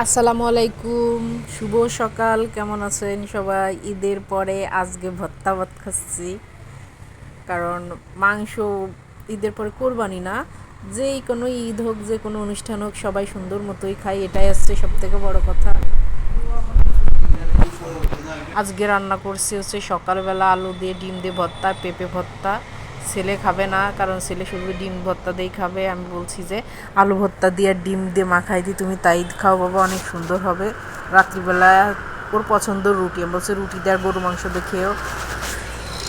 আসসালামু আলাইকুম, শুভ সকাল, কেমন আছেন সবাই? ঈদের পরে আজকে ভত্তা ভাত খাচ্ছি। কারণ মাংস ঈদের পরে কোরবানি না। যেই কোনো ঈদ হোক, যে কোনো অনুষ্ঠান হোক, সবাই সুন্দর মতোই খাই এটাই আসছে সব থেকে বড় কথা। আজকে রান্না করছি হচ্ছে সকালবেলা আলু দিয়ে, ডিম দিয়ে ভর্তা পেঁপে ভর্তা ছেলে খাবে না, কারণ ছেলে শুধু ডিম ভর্তা দিয়েই খাবে। আমি বলছি যে, আলু ভর্তা দিয়ে ডিম দিয়ে মাখাই দিই তুমি তাই খাও বাবা, অনেক সুন্দর হবে। রাত্রিবেলা ওর পছন্দ রুটি, আমি বলছি রুটি দিয়ে গরু মাংস দিয়ে খেয়েও।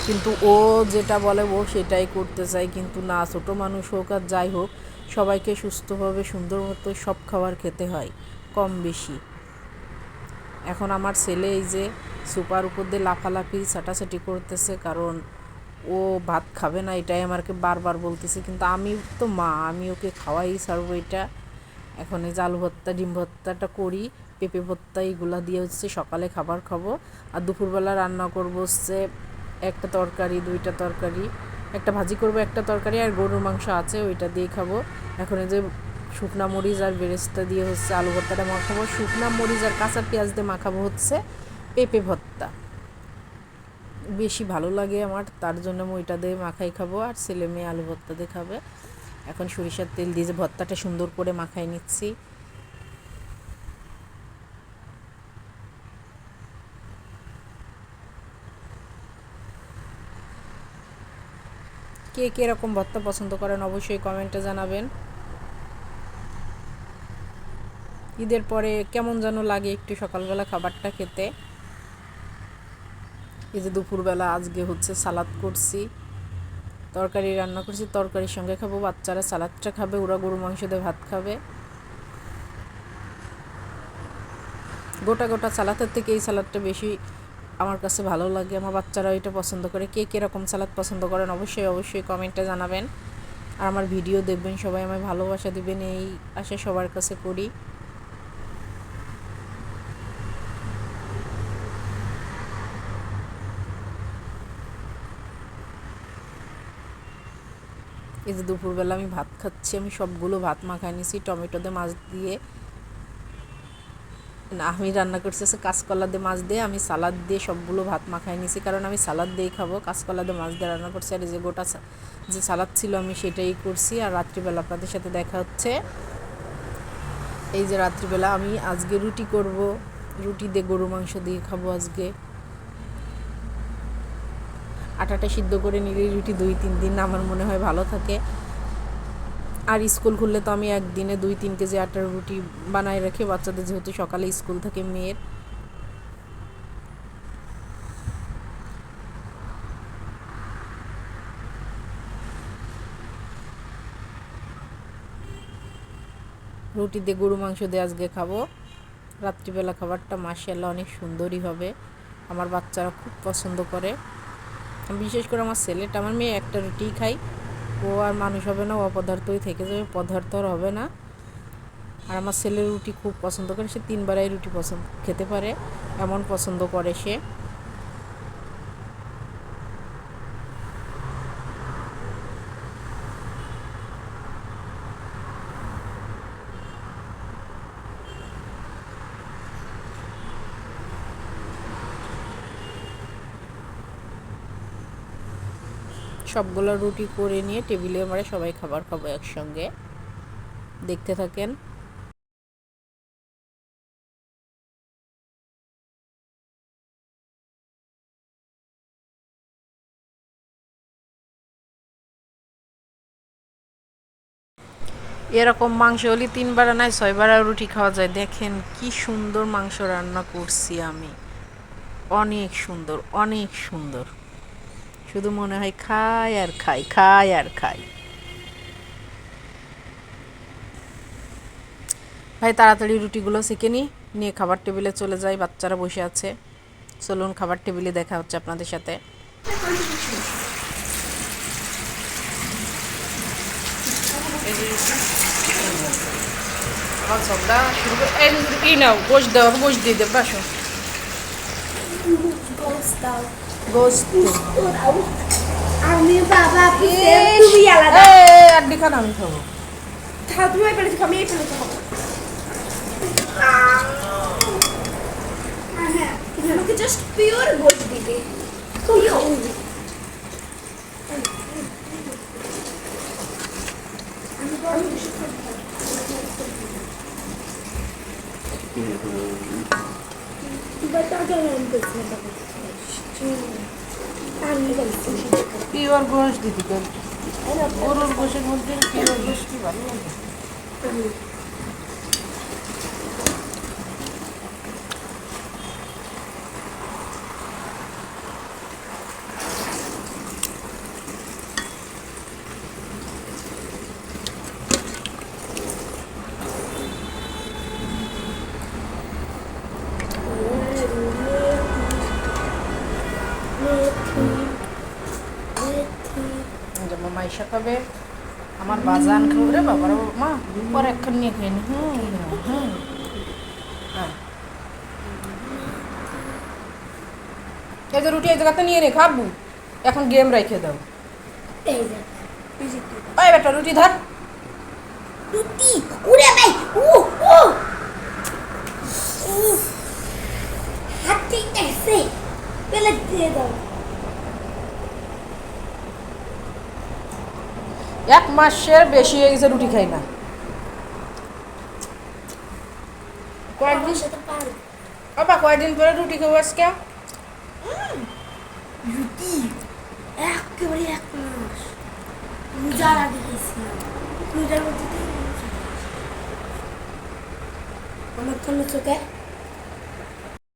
কিন্তু ও যেটা বলে, ও সেটাই করতে চায়। কিন্তু না, ছোটো মানুষ হোক আর যাই হোক, সবাইকে সুস্থভাবে, সুন্দর মতো সব খাবার খেতে হয়, কম বেশি। এখন আমার ছেলে এই যে সুপার উপর দিয়ে লাফালাফি, ছাটাছাটি করতেছে, কারণ ও ভাত খাবে না, এটাই আমাকে বারবার বলতেছে। কিন্তু আমি তো মা, আমি ওকে খাওয়াই ছাড়বো এটা। এখন এই আলু ভর্তা, ডিম ভর্তাটা করি, পেঁপে ভর্তা এইগুলা দিয়ে হচ্ছে সকালে খাবার খাব। আর দুপুরবেলা রান্না করব হচ্ছে একটা তরকারি, দুইটা তরকারি। একটা ভাজি করব, একটা তরকারি, আর গরুর মাংস আছে, ওইটা দিয়ে খাব। এখন এই যে শুকনা মরিচ আর বেরেস্তা দিয়ে হচ্ছে আলু ভর্তাটা মাখাবো। শুকনা মরিচ আর কাঁচা পেঁয়াজ দিয়ে মাখাবো হচ্ছে পেঁপে ভর্তা। বেশি ভালো লাগে আমার, তার জন্য আমি ওইটা দিয়ে মাখাই খাব আর ছেলে মেয়ে আলু ভর্তা দিয়ে খাবে। এখন সরিষার তেল দিয়ে যে ভর্তাটা সুন্দর করে মাখাই নিচ্ছি। কে কে এরকম ভর্তা পছন্দ করেন অবশ্যই কমেন্টে জানাবেন। ঈদের পরে কেমন যেন লাগে একটু সকালবেলা খাবারটা খেতে। এই যে দুপুরবেলা আজকে হচ্ছে সালাদ করছি, তরকারি রান্না করছি, তরকারির সঙ্গে খাব, বাচ্চারা সালাদটা খাবে, ওরা গরু মাংস দিয়ে ভাত খাবে। গোটা গোটা সালাদের থেকে এই সালাদটা বেশি আমার কাছে ভালো লাগে, আমার বাচ্চারা এটা পছন্দ করে। কে কীরকম সালাদ পছন্দ করেন অবশ্যই অবশ্যই কমেন্টে জানাবেন। আর আমার ভিডিও দেখবেন, সবাই আমায় ভালোবাসা দেবেন, এই আশা সবার কাছে করি। এই যে দুপুরবেলা আমি ভাত খাচ্ছি, আমি সবগুলো ভাত মাখায় নিছি টমেটো দিয়ে মাছ দিয়ে। না, আমি রান্না করছি হচ্ছে কাঁচকলা দিয়ে মাছ দিয়ে, আমি সালাদ দিয়ে সবগুলো ভাত মাখায় নিছি, কারণ আমি সালাদ দিয়েই খাব কাঁচকলা দিয়ে মাছ দিয়ে রান্না করছি, আর এই যে গোটা যে সালাদ ছিল আমি সেটাই করছি, আর রাত্রিবেলা আপনাদের সাথে দেখা হচ্ছে। এই যে রাত্রিবেলা আমি আজকে রুটি করব, রুটি দিয়ে গরু মাংস দিয়ে খাব আজকে। আটাটা সিদ্ধ করে নিলে রুটি দুই, তিন দিন আমার মনে হয় ভালো থাকে। আর স্কুল খুললে তো আমি একদিনে দুই, তিন কেজি আটার রুটি বানায় রেখে, বাচ্চাদের যেহেতু সকালে স্কুল থাকে মেয়ের। রুটি দিয়ে গরু মাংস দিয়ে আজকে খাব। রাত্রিবেলা খাবারটা মাসাল্লাহ অনেক সুন্দরই হবে। আমার বাচ্চারা খুব পছন্দ করে। বিশেষ করে আমার ছেলেটা, আমার মেয়ে একটা রুটি খাই। ও আর মানুষ হবে না অপদার্থই থেকে যাবে, পদার্থ আর হবে না। আর আমার ছেলের রুটি খুব পছন্দ করে, সে তিনবারাই রুটি পছন্দ, খেতে পারে, এমন পছন্দ করে সে। সবগুলো রুটি করে নিয়ে টেবিলে আমরা সবাই খাবার খাব একসঙ্গে। দেখতে থাকেন। এরকম মাংস হলে তিনবার নাই ছয়বার রুটি খাওয়া যায়। দেখেন কি সুন্দর মাংস রান্না করছি আমি। অনেক সুন্দর অনেক সুন্দর। শুধু মনে হয় খাই আর খাই খাই আর খাই। ভাই তাড়াতাড়ি রুটিগুলো শিখে নিই নিয়ে খাবার টেবিলে চলে যাই বাচ্চারা বসে আছে। চলুন খাবার টেবিলে দেখা হচ্ছে আপনাদের সাথে। এই নাও গোশ দাও গোশ দিয়ে দেবো আসো গোস্ত। আমি বাবা তুমি আলাদা। এই আর দিখা না আমি খাব। খাও তুমি এই পেলেছো আমি এই পেলেছো খাব আমাকে জাস্ট পিওর গোস্ত দিবে পিওর গোশ দিদি তোর গরুর গোশের মধ্যে পিওর গোশ কি ভালো লাগে মাইশা খাবে আমার বাজান খাবে। রে বাবার মা পরে একখান নিয়ে খেয়ে নি। হুম হ্যাঁ। এই যে রুটি এই জায়গাতে নিয়ে রে খাব। এখন গেম রেখে দাও। ওই বেটা রুটি ধর। রুটি? উড়ে ভাই উ উফ, হাতে এসে পেলে দিয়ে দাও। এক মাসের বেশি হয়ে গেছে রুটি খাই না কয়েকদিন আমার সাথে পারো বাবা কয়েকদিন পরে রুটি খাব আজকে রুটি একেবারে এক মাস রোজার আগে গেছিলাম রোজার মধ্যে দিয়ে রোজা। আমার কোনো চোখে